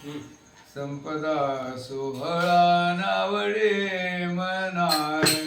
संपदा सोहळा नावडे मनाला